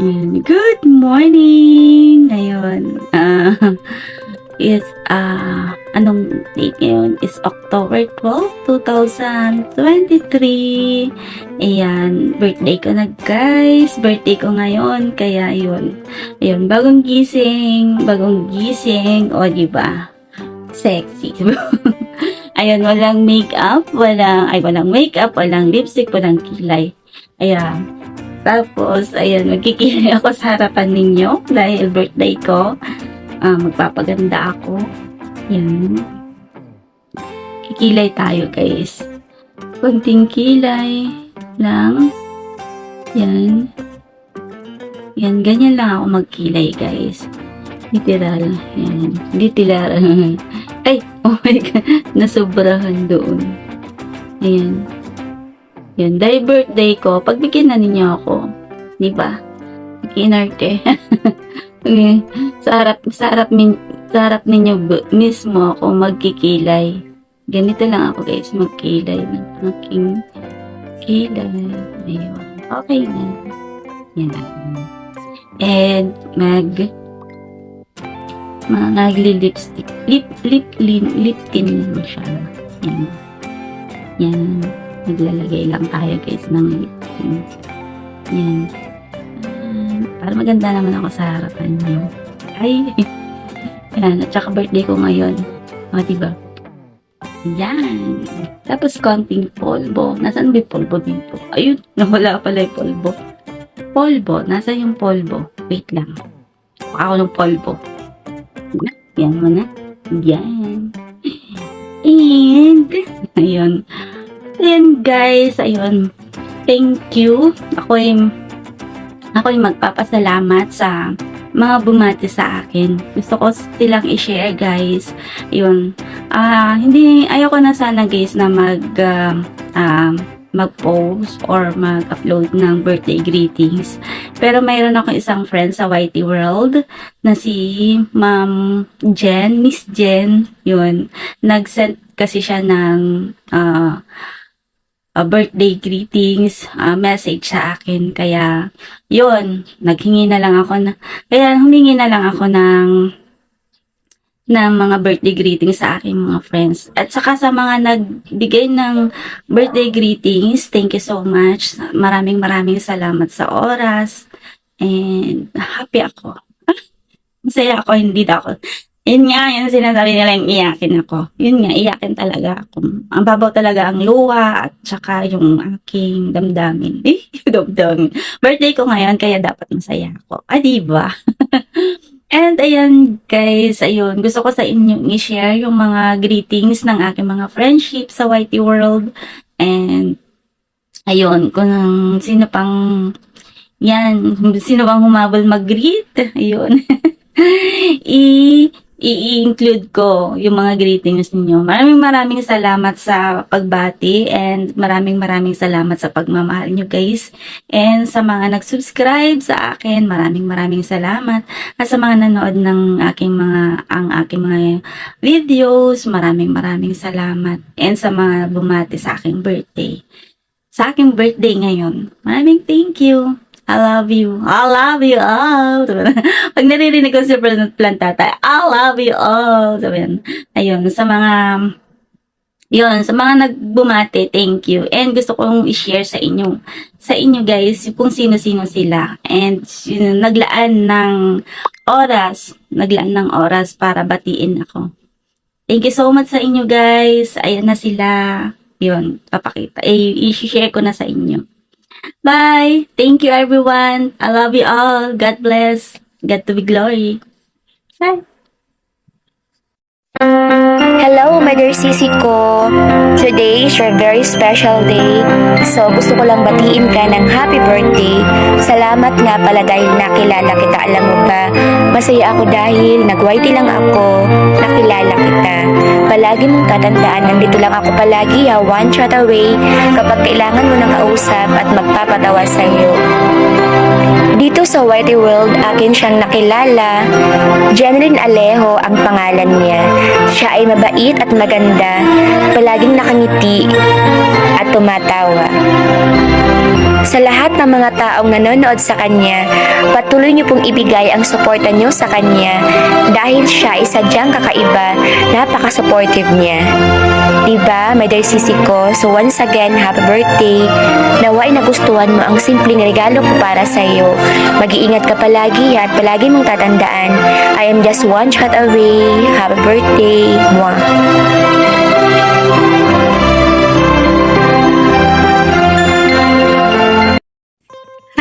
Ayan. Good morning! Ngayon, ah, is, ah, anong date ngayon? Is October 12, 2023. Ayan, birthday ko na guys. Birthday ko ngayon, kaya yun. Ayun, bagong gising, bagong gising, o diba? Sexy. Ayun, walang makeup, walang, ay, walang makeup, walang lipstick, walang kilay. Ayan. Tapos, ayan, magkikilay ako sa harapan ninyo dahil birthday ko. Ah, magpapaganda ako. Yan. Kikilay tayo, guys. Konting kilay lang. Yan. Yan, ganyan lang ako magkilay, guys. Literal. Yan. Literal. Ay, oh my God. Nasobrahan doon. Ayan. Yan, dahil birthday ko, pagbigyan na ninyo ako. Di ba? Kinarte. sa harap, sa harap, min, sa harap ninyo mismo ako magkikilay. Ganito lang ako guys, magkilay ng aking kilay. Ayun. Okay na. Yan. And mag magli-lipstick. Lip, lip, lip, lip tint lang siya. Yan. Yan naglalagay lang tayo guys ng lip. Yan. Para maganda naman ako sa harapan niyo. Ay! Yan. At saka birthday ko ngayon. O, diba? Yan. Tapos konting polvo. Nasaan ba yung polvo dito? Ayun. Nawala pala yung polvo. Polvo. Nasa yung polvo? Wait lang. Baka ako ng polvo. Yan mo na. Yan. And, ayun. Ayan guys, ayun. Thank you. Ako ay ako ay magpapasalamat sa mga bumati sa akin. Gusto ko silang i-share guys. Ayun. Ah, hindi ayoko na sana guys na mag ah, ah, mag-post or mag-upload ng birthday greetings. Pero mayroon ako isang friend sa YT World na si Ma'am Jen, Miss Jen, yun. Nag-send kasi siya ng ah, uh, birthday greetings uh, message sa akin. Kaya, yun, naghingi na lang ako na, kaya humingi na lang ako ng ng mga birthday greetings sa aking mga friends. At saka sa mga nagbigay ng birthday greetings, thank you so much. Maraming maraming salamat sa oras. And happy ako. Masaya ako, hindi ako. Yun nga, yung sinasabi nila yung iyakin ako. Yun nga, iyakin talaga ako. Ang babaw talaga ang luha at saka yung aking damdamin. Eh, damdamin. Birthday ko ngayon, kaya dapat masaya ako. Ah, diba? And ayan guys, ayun, gusto ko sa inyo i-share yung mga greetings ng aking mga friendship sa YT World. And ayun, kung sino pang yan, sino pang humabol mag-greet, ayun. I i-include ko yung mga greetings ninyo. Maraming maraming salamat sa pagbati and maraming maraming salamat sa pagmamahal nyo guys. And sa mga nag-subscribe sa akin, maraming maraming salamat. At sa mga nanood ng aking mga, ang aking mga videos, maraming maraming salamat. And sa mga bumati sa aking birthday. Sa aking birthday ngayon, maraming thank you. I love you. I love you all. Sabi na. Pag naririnig ko si President Plantata, I love you all. Sabi yan. Ayun, sa mga yun, sa mga nagbumate, thank you. And gusto kong i-share sa inyo, sa inyo guys, kung sino-sino sila. And yun, naglaan ng oras, naglaan ng oras para batiin ako. Thank you so much sa inyo guys. Ayan na sila. Yun, papakita. Eh, i-share ko na sa inyo. Bye. Thank you everyone. I love you all. God bless. God to be glory. Bye. Hello, my dear sisi ko. Today is your very special day. So, gusto ko lang batiin ka ng happy birthday. Salamat nga pala dahil nakilala kita. Alam mo ba, masaya ako dahil nag-YT lang ako. Nakilala kita. Palagi mong tatandaan, nandito lang ako palagi ha, one shot away kapag kailangan mo ng kausap at magpapatawa sa iyo. Dito sa Whitey World, akin siyang nakilala. Jeneline Alejo ang pangalan niya. Siya ay mabait at maganda, palaging nakangiti at tumatawa. Sa lahat ng mga taong nanonood sa kanya, patuloy niyo pong ibigay ang suporta niyo sa kanya dahil siya ay sadyang kakaiba, napaka-supportive niya. Diba, my dear ko? So once again, happy birthday. Nawa ay nagustuhan mo ang simpleng regalo ko para sa iyo. Mag-iingat ka palagi at palagi mong tatandaan. I am just one shot away. Happy birthday. Mwah.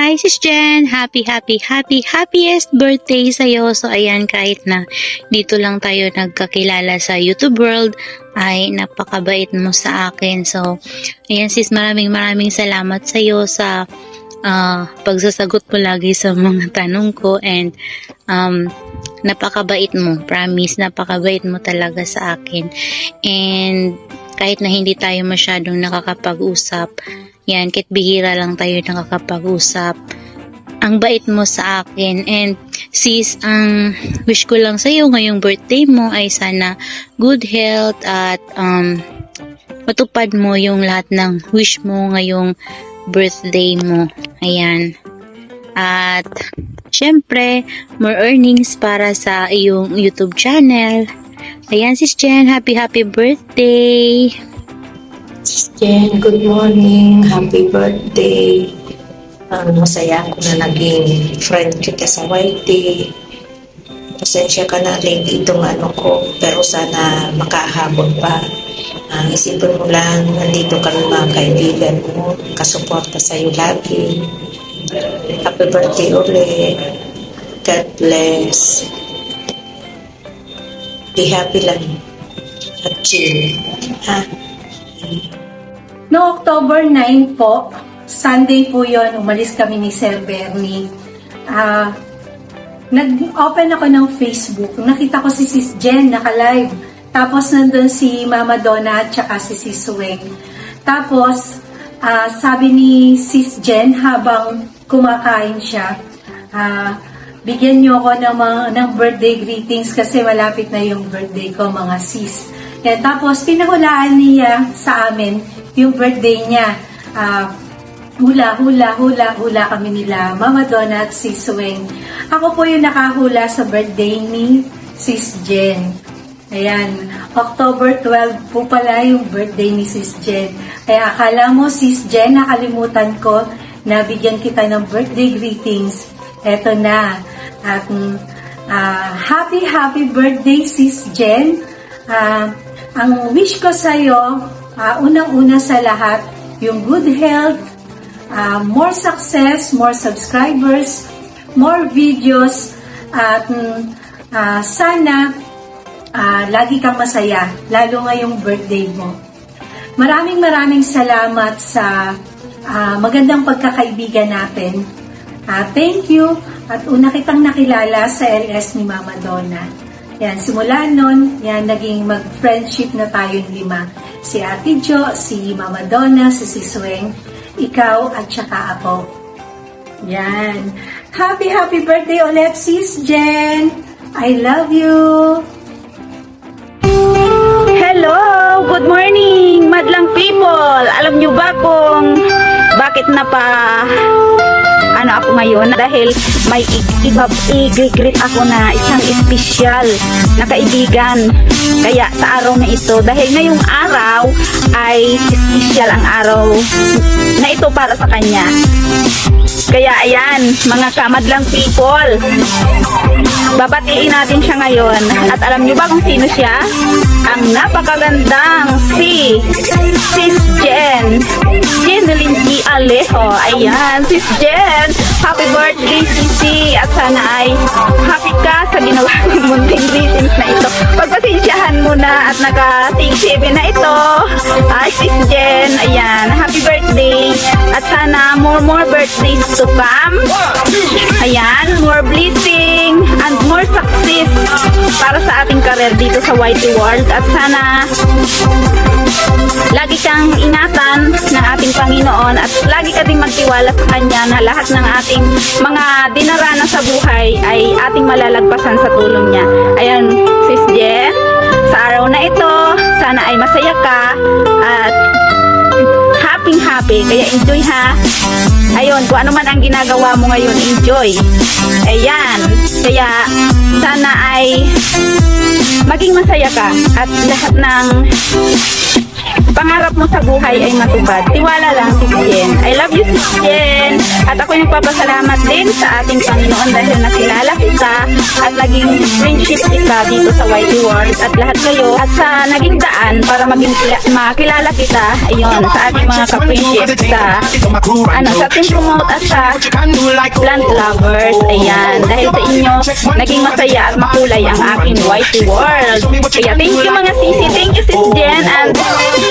Hi, Sis Jen! Happy, happy, happy, happiest birthday sa'yo. So, ayan, kahit na dito lang tayo nagkakilala sa YouTube world, ay napakabait mo sa akin. So, ayan sis, maraming maraming salamat sa'yo sa ah, pagsasagot mo lagi sa mga tanong ko and um, napakabait mo. Promise, napakabait mo talaga sa akin. And kahit na hindi tayo masyadong nakakapag-usap, yan, kahit bihira lang tayo nakakapag-usap. Ang bait mo sa akin. And sis, ang wish ko lang sa'yo ngayong birthday mo ay sana good health at um, matupad mo yung lahat ng wish mo ngayong birthday mo. Ayan. At syempre, more earnings para sa iyong YouTube channel. Ayan, sis Jen, happy happy birthday! Jen, good morning. Happy birthday. Ang masaya ako na naging friend kita sa YT. Pasensya ka na late itong ano ko, pero sana makahabol pa. Ang isipin mo lang, nandito kami mga kaibigan mo, kasuporta sa'yo lagi. Happy birthday ulit. God bless. Be happy lang. At chill. Ha? No October 9 po, Sunday po yon umalis kami ni Sir Bernie. Ah, nag-open ako ng Facebook. Nakita ko si Sis Jen naka-live. Tapos nandun si Mama Donna at saka si Sis Weng. Tapos, ah, sabi ni Sis Jen habang kumakain siya, ah, bigyan niyo ako ng, mga, ng birthday greetings kasi malapit na yung birthday ko mga sis. Yan, tapos pinahulaan niya sa amin yung birthday niya. Ah, hula, hula, hula, hula kami nila, Mama Donna at Sis Weng. Ako po yung nakahula sa birthday ni Sis Jen. Ayan, October 12 po pala yung birthday ni Sis Jen. Kaya akala mo, Sis Jen, nakalimutan ko na bigyan kita ng birthday greetings. Eto na. At ah, happy, happy birthday, Sis Jen. Ah, ang wish ko sa'yo, ah, unang-una sa lahat, yung good health, ah, more success, more subscribers, more videos, at ah, sana ah, lagi kang masaya, lalo ngayong birthday mo. Maraming maraming salamat sa ah, magandang pagkakaibigan natin. Ah, thank you at una kitang nakilala sa LS ni Mama Donna. Yan, simula nun, yan, naging mag-friendship na tayong lima. Si Ate Jo, si Mama Donna, si Sisweng, ikaw at saka ako. Yan. Happy, happy birthday ulit, Jen! I love you! Hello! Good morning, madlang people! Alam nyo ba kung bakit na pa ano ako ngayon? Dahil may i-greet ako na isang espesyal na kaibigan. Kaya sa araw na ito, dahil ngayong araw ay espesyal ang araw na ito para sa kanya. Kaya ayan, mga kamadlang people, babatiin natin siya ngayon. At alam niyo ba kung sino siya? Ang napakagandang si Sis Jen. Jeneline G. Alejo. Ayan, Sis Jen. Happy birthday, Sisi. At sana ay happy ka sa ginawa ng munting greetings na ito. Pagpasensyahan mo na at naka-thanksgiving na ito. Ay, Sis Jen. Ayan, happy birthday. At sana more more birthdays to come. Ayan, more blessing and more success para sa ating career dito sa YT World. At sana lagi kang ingatan ng ating Panginoon at lagi ka ding magtiwala sa Kanya na lahat ng ating mga dinarana sa buhay ay ating malalagpasan sa tulong niya. Ayan, Sis Jen, sa araw na ito, sana ay masaya ka at happy happy happy. Kaya enjoy ha. Ayun, kung ano man ang ginagawa mo ngayon, enjoy. Ayan. Kaya sana ay maging masaya ka at lahat ng pangarap mo sa buhay ay matupad. Tiwala lang si Jen. I love you, Sis Jen. At ako'y nagpapasalamat din sa ating Panginoon dahil nakilala kita at naging friendship kita dito sa Whitey World at lahat kayo at sa naging daan para maging kila- makilala kita ayun sa ating mga ka-friendship sa ano sa team promote at sa plant lovers ayan dahil sa inyo naging masaya at makulay ang aking Whitey World kaya thank you mga sisi thank you sis Jen and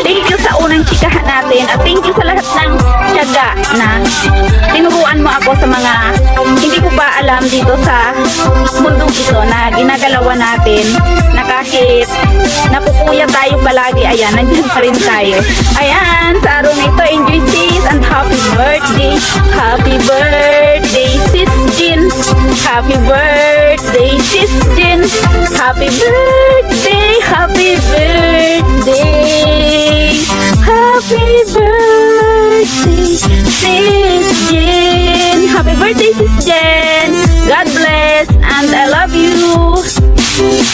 thank you sa unang chikahan natin at thank you sa lahat ng tiyaga na tinuruan mo ako sa mga hindi ko pa alam dito sa mundong ito na ginagalawan natin na kahit napupuya tayo palagi ayan nandiyan pa rin tayo. Ayan sa araw na ito enjoy sis and happy birthday happy birthday sis Jean. Happy birthday sis Jean. Happy birthday happy birthday Jen God bless and I love you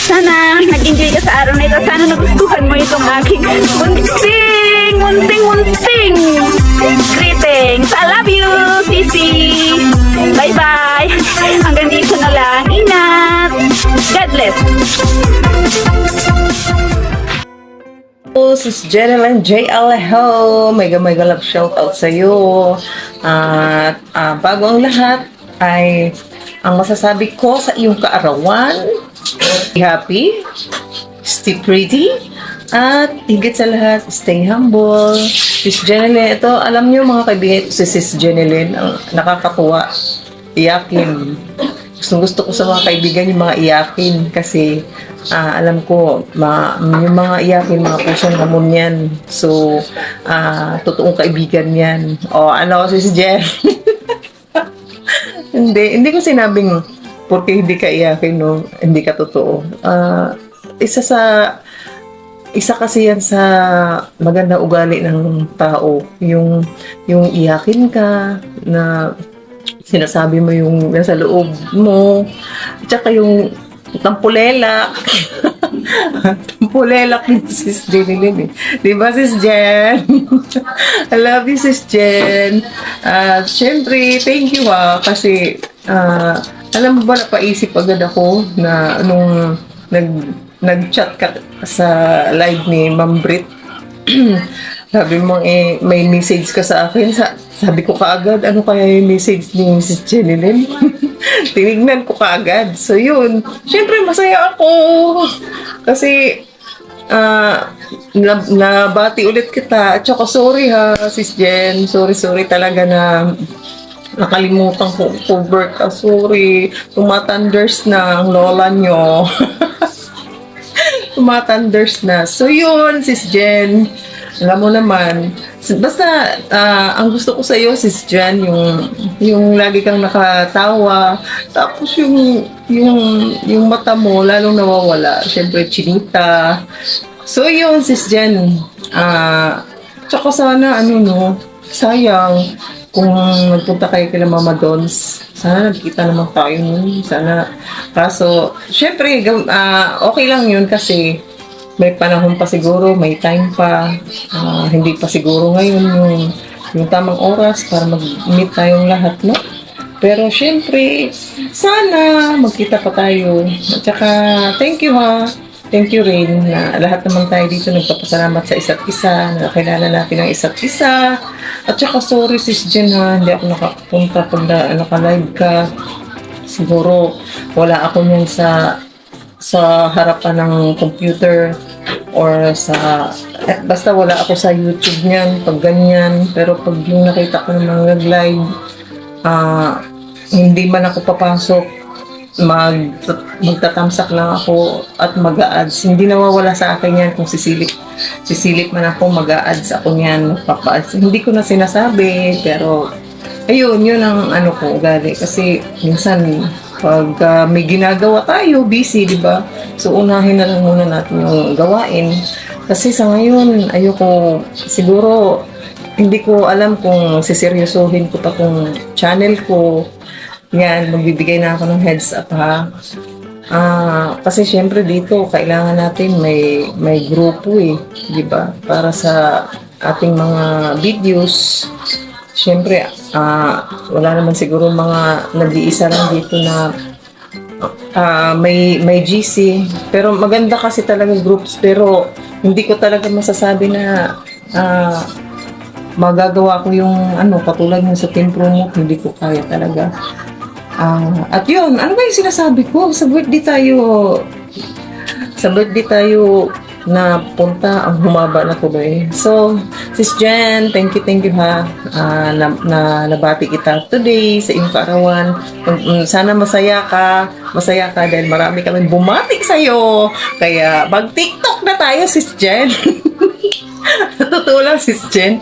sana nag-enjoy ka sa araw na ito. Sana nagustuhan mo itong aking munting, munting, munting greetings. I love you, Sisi. Bye-bye. Hanggang dito na lang. Ingat. God bless. Sis Jeneline JL Hello! Mega mega love shout out sa iyo. At ah, bago ang lahat ay ang masasabi ko sa iyong kaarawan, be happy, stay pretty, at higit sa lahat, stay humble. Sis Jeneline, ito alam niyo mga kaibigan, si Sis Jeneline, ang nakakatuwa, iyakin. Gusto gusto ko sa mga kaibigan yung mga iyakin kasi ah, alam ko ma, yung mga iyakin mga pusong namon yan. So ah, totoong kaibigan yan. O ano si Jen? hindi, hindi ko sinabing porque hindi ka iyakin, no? Hindi ka totoo. Ah, isa sa isa kasi yan sa maganda ugali ng tao. Yung, yung iyakin ka na sinasabi mo yung nasa loob mo. At yung tampulelak. tampulelak ni Sis Jenny Lynn eh. Di ba, Sis Jen? I love you, Sis Jen. At syempre, thank you ah. Kasi, ah, alam mo ba, napaisip agad ako na nung nag, nag-chat ka sa live ni Ma'am Brit sabi mo eh, may message ka sa akin. Sa, sabi ko kaagad, ano kaya yung message ni Mrs. Jenilyn? Tinignan ko kaagad. So yun, syempre masaya ako. Kasi, ah, na, nabati ulit kita. At saka sorry ha, Sis Jen. Sorry, sorry talaga na nakalimutan ko cover ka. Sorry. Tumatanders na ang lola nyo. tumatanders na. So yun, Sis Jen, alam mo naman, basta ah, ang gusto ko sa iyo, Sis Jen, yung yung lagi kang nakatawa, tapos yung yung yung mata mo lalong nawawala. Syempre chinita. So yun, Sis Jen, ah tsaka sana ano no, sayang kung nagpunta kayo kila Mama Dons, sana nagkita naman tayo nun. Sana, kaso, syempre, gam- ah, okay lang yun kasi may panahon pa siguro, may time pa, ah, hindi pa siguro ngayon yung, yung tamang oras para mag-meet tayong lahat, no? Pero syempre, sana magkita pa tayo. At saka, thank you ha. Thank you rin na lahat naman tayo dito nagpapasalamat sa isa't isa, na nakilala natin ang isa't isa. At saka sorry sis Jen ha, hindi ako nakapunta pag na, naka-live ka. Siguro wala ako niyan sa sa harapan ng computer or sa eh, basta wala ako sa YouTube niyan pag ganyan pero pag yung nakita ko ng mga nag-live ah hindi man ako papasok mag magtatamsak lang ako at mag-ads. Hindi nawawala sa akin yan kung sisilip. Sisilip man ako, mag-ads ako niyan, magpapa-ads. Hindi ko na sinasabi, pero ayun, yun ang ano ko, ugali. Kasi minsan, pag ah, may ginagawa tayo, busy, di ba? So, unahin na lang muna natin yung gawain. Kasi sa ngayon, ayoko, siguro, hindi ko alam kung siseryosohin ko pa kung channel ko. Yan, magbibigay na ako ng heads up ha. Ah, kasi syempre dito kailangan natin may may grupo eh, 'di ba? Para sa ating mga videos. Syempre, ah, wala naman siguro mga nag-iisa lang dito na ah, may may GC. Pero maganda kasi talaga groups pero hindi ko talaga masasabi na ah, magagawa ko yung ano katulad ng sa team promo hindi ko kaya talaga. Ah, at yun, ano ba yung sinasabi ko? Sa birthday tayo, sa birthday tayo na punta, ang humaba na tuloy. So, Sis Jen, thank you, thank you ha. Ah, na, na, nabati kita today sa iyong kaarawan. Mm, mm, Sana masaya ka, masaya ka dahil marami kami bumati sa'yo. Kaya, mag-TikTok na tayo, Sis Jen. Totoo lang, Sis Jen.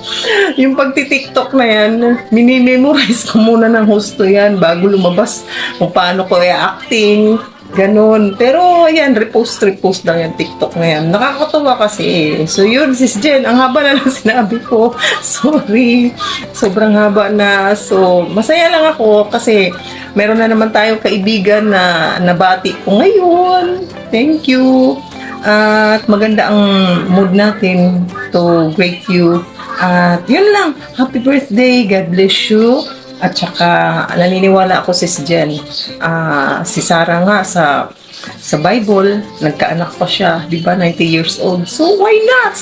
Yung pagti-TikTok na yan, minimemorize ko muna ng hosto yan bago lumabas kung paano ko i-acting. Ganon. Pero, ayan, repost, repost lang yung TikTok na yan. Nakakatawa kasi eh. So, yun, Sis Jen, ang haba na lang sinabi ko. Sorry. Sobrang haba na. So, masaya lang ako kasi meron na naman tayong kaibigan na nabati ko ngayon. Thank you. At maganda ang mood natin to greet you. At yun lang. Happy birthday. God bless you. At saka naniniwala ako sis Jen. Ah, si Sarah nga sa sa Bible, nagkaanak pa siya, di ba, 90 years old. So, why not?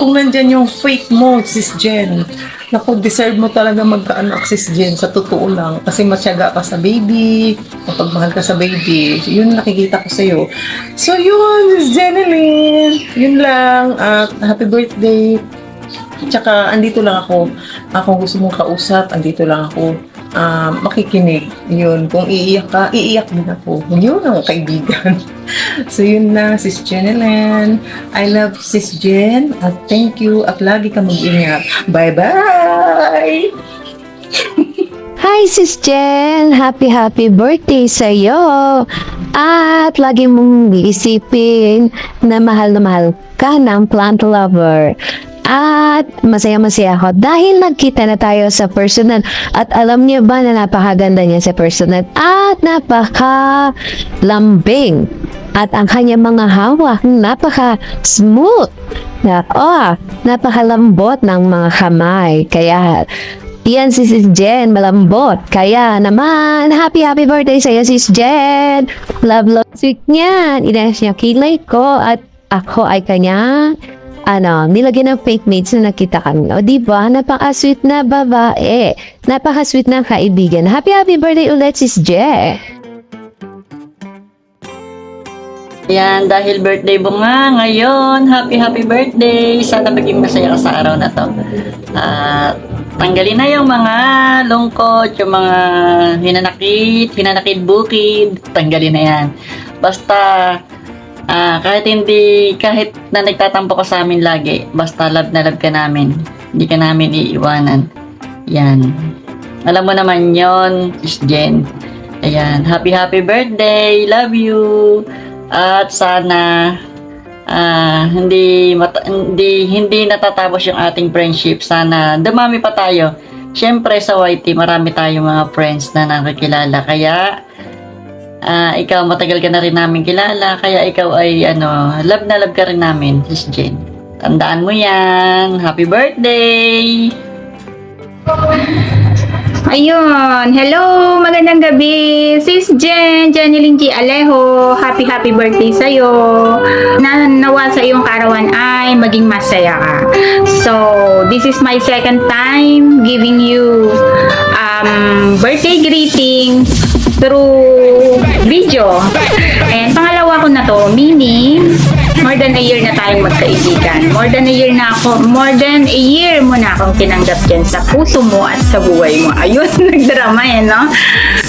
Kung nandyan yung faith mo, sis Jen, naku, deserve mo talaga magkaanak, sis Jen, sa totoo lang. Kasi matyaga ka sa baby, mapagmahal ka sa baby, yun nakikita ko sa'yo. So, yun, sis Jeneline, yun lang, at happy birthday. Tsaka, andito lang ako. Ako gusto mong kausap, andito lang ako. Ah, makikinig. Yun, kung iiyak ka, iiyak din ako. Yun ang kaibigan. so, yun na, Sis Jeneline. I love Sis Jen. At thank you. At lagi ka mag-ingat. Bye-bye! Hi, Sis Jen! Happy, happy birthday sa'yo! At lagi mong isipin na mahal na mahal ka ng plant lover. At masaya-masaya ako dahil nagkita na tayo sa personal. At alam niyo ba na napakaganda niya sa personal at napaka-lambing. At ang kanyang mga hawak, napaka-smooth. Na, oh, napakalambot ng mga kamay. Kaya yan si Sis Jen, malambot. Kaya naman, happy happy birthday sa'yo Sis Jen. Love love sweet niyan. Inayos niya kilay ko at ako ay kanya ano, nilagyan ng fake mates na nakita kami. O, di ba? Napaka-sweet na babae. Napaka-sweet na kaibigan. Happy, happy birthday ulit, Sis Jen. Yan, dahil birthday mo nga ngayon. Happy, happy birthday. Sana maging masaya ka sa araw na to. At tanggalin na yung mga lungkot, yung mga hinanakit, hinanakit bukid. Tanggalin na yan. Basta, ah, kahit hindi, kahit na nagtatampo ka sa amin lagi, basta love na love ka namin. Hindi ka namin iiwanan. Yan. Alam mo naman yon is Jen. Ayan. Happy, happy birthday. Love you. At sana ah, hindi, mata- hindi hindi natatapos yung ating friendship. Sana dumami pa tayo. Siyempre sa YT, marami tayong mga friends na nakakilala. Kaya ah, ikaw matagal ka na rin namin kilala. Kaya ikaw ay ano, love na love ka rin namin, Sis Jen. Tandaan mo yan. Happy birthday! Ayun. Hello, magandang gabi. Sis Jen, Janeline G. Alejo. Happy, happy birthday sa'yo. Na, nawa sa iyong karawan ay maging masaya ka. So, this is my second time giving you um, birthday greeting through video. And pangalawa ko na to, meaning more than a year na tayong magkaibigan. More than a year na ako, more than a year mo na akong tinanggap dyan sa puso mo at sa buhay mo. Ayun, nagdrama eh, no?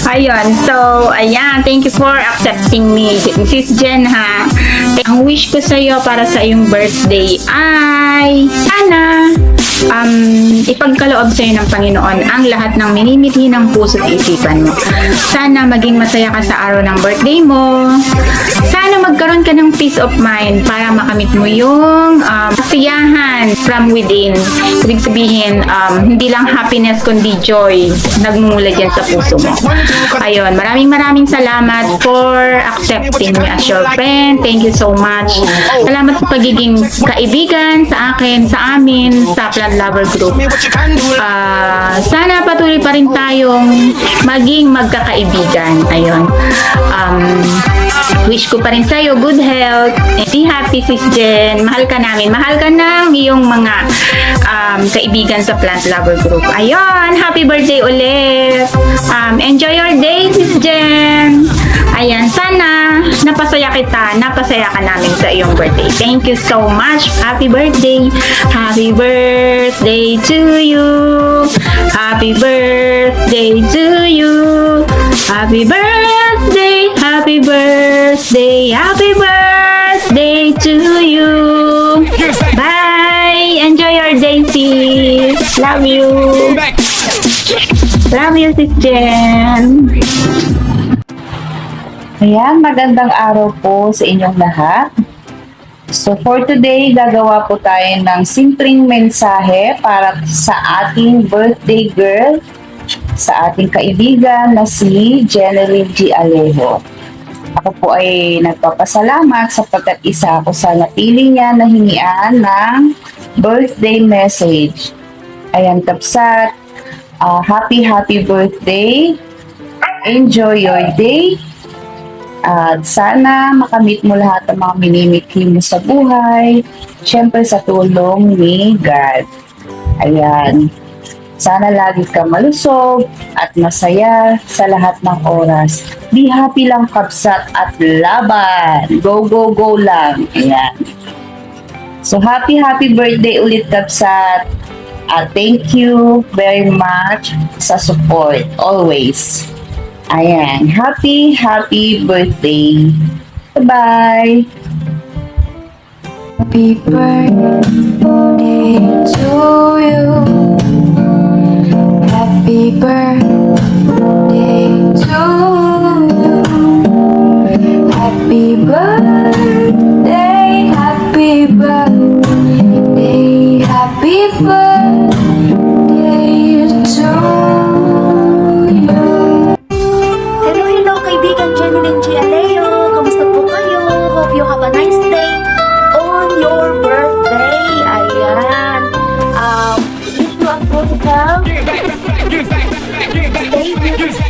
Ayun, so, ayan, thank you for accepting me, Sis Jen, ha? Ang wish ko sa'yo para sa iyong birthday ay, sana, um, ipagkaloob sa'yo ng Panginoon ang lahat ng minimithi ng puso at isipan mo. Sana maging masaya ka sa araw ng birthday mo. Sana magkaroon ka ng peace of mind para makamit mo yung um, kasiyahan from within. Ibig sabihin, um, hindi lang happiness kundi joy nagmumula dyan sa puso mo. Ayun, maraming maraming salamat for accepting me as your friend. Thank you so much. Salamat sa pagiging kaibigan sa akin, sa amin, sa Plant Lover Group. Ah, sana patuloy pa rin tayong maging magkakaibigan. Ayun. Um, wish ko pa rin sa'yo good health. Be happy, sis Jen. Mahal ka namin. Mahal ka ng iyong mga um, kaibigan sa Plant Lover Group. Ayun. Happy birthday ulit. Um, enjoy your day, sis Jen. Ayan. Sana napasaya kita. Napasaya ka namin sa iyong birthday. Thank you so much. Happy birthday. Happy birthday to you. Happy birthday to you. Happy birthday. Happy birthday. Happy birthday to you. Bye. Enjoy your day, sis. Love you. Love you, sis Jen. Ayan, magandang araw po sa inyong lahat. So for today, gagawa po tayo ng simpleng mensahe para sa ating birthday girl, sa ating kaibigan na si Jeneline G. Alejo. Ako po ay nagpapasalamat sapagkat isa ako sa napili niya na hingian ng birthday message. Ayan, kapsat. ah, happy, happy birthday. Enjoy your day. At sana makamit mo lahat ng mga minimikli mo sa buhay. Siyempre sa tulong ni God. Ayan. Sana lagi ka malusog at masaya sa lahat ng oras. Be happy lang kapsat at laban. Go, go, go lang. Ayan. So happy, happy birthday ulit kapsat. At thank you very much sa support. Always. Ayan. Happy, happy birthday. Bye-bye. Happy birthday to you. Happy birthday to. Happy birthday, happy birthday, happy birthday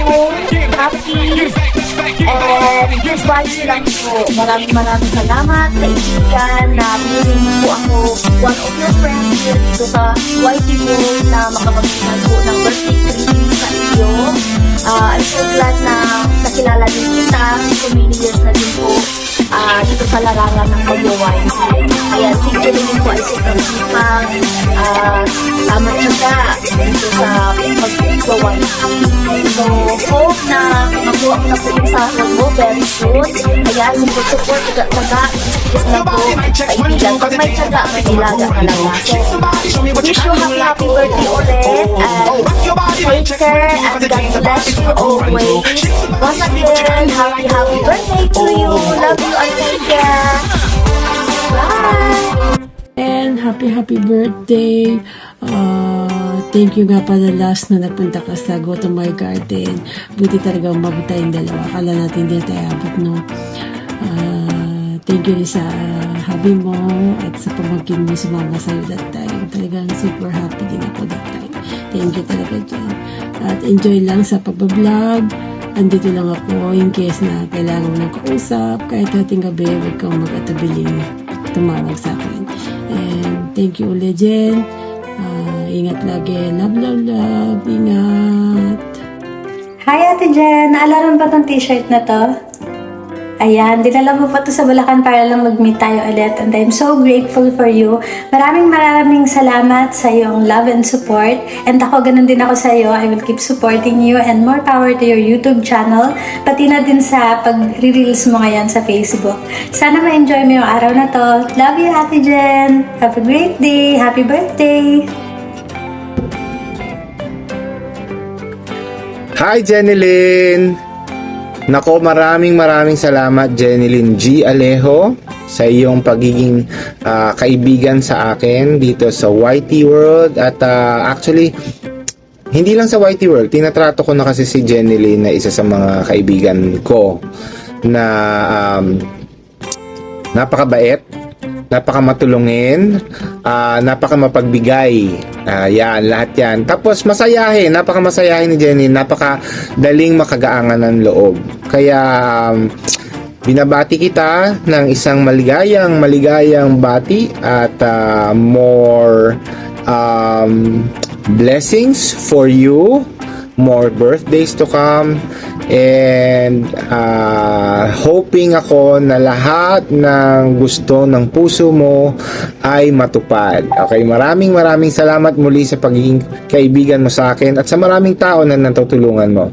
beautiful, happy, and good. Maraming maraming salamat, kaibigan, na pinili mo po ako, one of your friends dito sa YT World na makapagbigay po ng birthday greeting sa iyo. Ah, I'm so glad na nakilala din kita. So many years na din po ah, dito sa larangan ng mag-wine. Kaya si Jeline po ay sobrang sipag. Uh, tama siya dito sa mag-wine. So, hope na makuha ko na po yung sahod mo very soon. Kaya support, support, taga-taga. Yes na po, kaibigan. Pag may taga, may ilaga talaga. So, wish you happy, happy birthday ulit. And take care and God bless you always. Once again, happy, happy birthday to you. Love you care. Bye! And happy happy birthday. Uh, thank you nga pala last na nagpunta ka sa Go to My Garden. Buti talaga umabot tayong dalawa. Akala natin hindi tayo abot, no? Uh, thank you rin sa hubby mo at sa pamangkin mo sumama sa'yo that time. Talagang super happy din ako that time. Thank you talaga dyan. At enjoy lang sa pagbablog. Andito lang ako in case na kailangan mo ng kausap. Kahit ating gabi, huwag kang mag-atabiling tumawag sa akin. And thank you ulit, Jen. Ah, ingat lagi. Love, love, love. Ingat. Hi Ate Jen! Naalala mo tong t-shirt na to? Ayan, dinala mo pa to sa Bulacan para lang mag-meet tayo ulit and I'm so grateful for you. Maraming maraming salamat sa iyong love and support and ako ganun din ako sa iyo. I will keep supporting you and more power to your YouTube channel pati na din sa pag-reels mo ngayon sa Facebook. Sana ma-enjoy mo yung araw na to. Love you Ate Jen! Have a great day! Happy birthday! Hi, Jeneline! Nako, maraming maraming salamat Jenilyn G. Alejo sa iyong pagiging ah, kaibigan sa akin dito sa YT World at ah, actually hindi lang sa YT World, tinatrato ko na kasi si Jenilyn na isa sa mga kaibigan ko na um, napakabait, napakamatulungin, ah, napakamapagbigay. Ah, yan, lahat yan. Tapos masayahin, napakamasayahin ni Jenny, napakadaling makagaangan ng loob. Kaya um, binabati kita ng isang maligayang, maligayang bati at ah, more um, blessings for you more birthdays to come and uh, hoping ako na lahat ng gusto ng puso mo ay matupad. Okay, maraming maraming salamat muli sa pagiging kaibigan mo sa akin at sa maraming tao na natutulungan mo.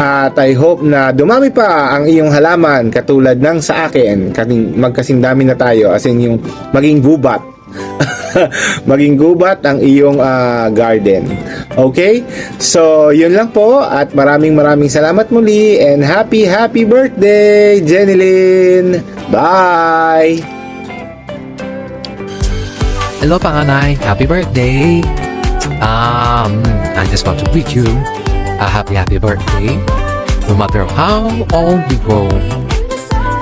At I hope na dumami pa ang iyong halaman katulad ng sa akin. Magkasing dami na tayo as in yung maging gubat. maging gubat ang iyong ah, garden. Okay? So, yun lang po at maraming maraming salamat muli and happy happy birthday, Jenilyn! Bye! Hello, Panganay. Happy birthday. Um, I just want to wish you a happy, happy birthday. No matter how old you grow,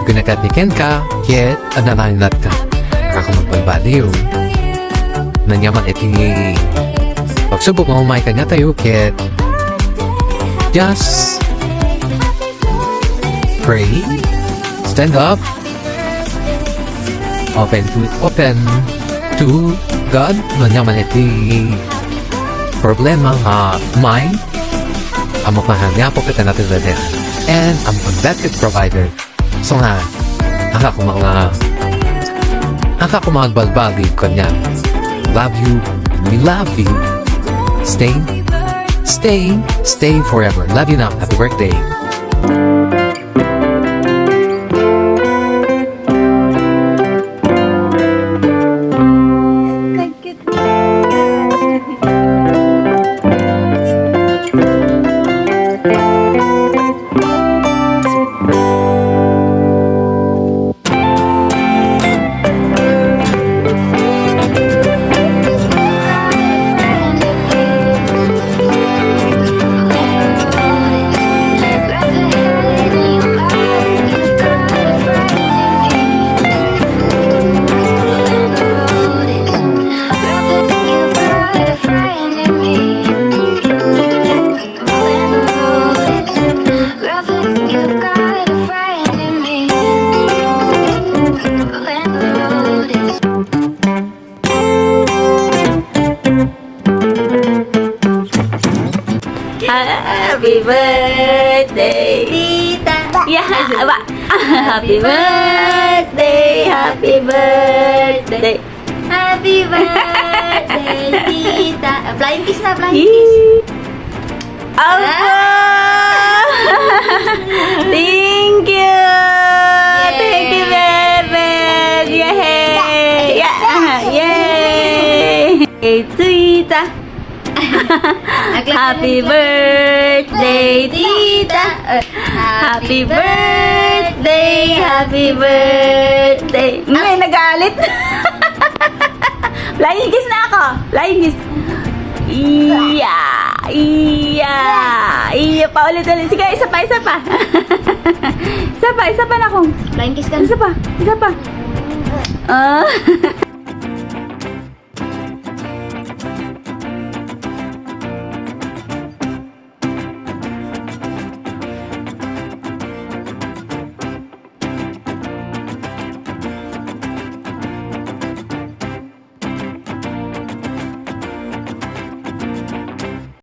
ginakatikin ka, yet, analanat ka. Nakakamagbaliw. Nanyaman iti pagsubok mo may kanya tayo, yet, just pray, stand up, open to open to God. Nanyaman iti problema nga may amo mahanya po kita natin na and ang pagdatit provider. So nga ang ako mga ang ako mga balbali kanya love you we love you. Stay stay stay forever. Love you now. Happy birthday Happy birthday, happy birthday. Happy birthday, Tita. Flying kiss na, flying kiss. Aba! Thank you! Thank you, bebe! Yay! Yeah! Yay! Hey, Tita! Happy birthday, Tita! Happy birthday! Happy birthday! May nagalit! Flying kiss na ako! Flying kiss! Iya! Iya! Iya pa ulit ulit. Sige, isa pa, isa pa. isa pa, isa pa na kung. Flying kiss ka. Isa pa, isa pa. Ah.